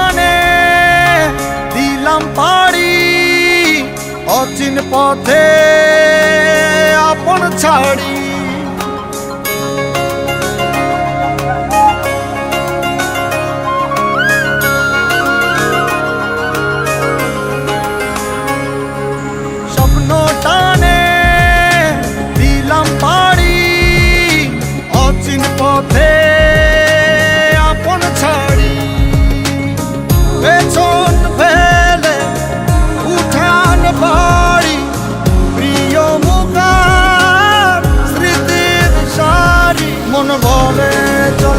প্রাণে দিলাম পাড়ি অচিন পথে আপন ছাড়ি। মন বলে চল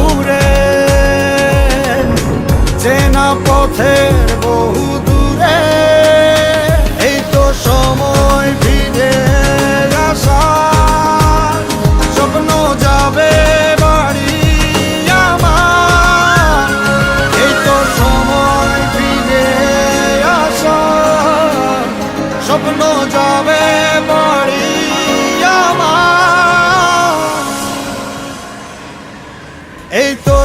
পথের বহু দূরে, এই তো সময় ফিরে স্বপ্ন যাবে বাড়ি এই তো সময় আসার স্বপ্ন যাবে বাড়ি এই তো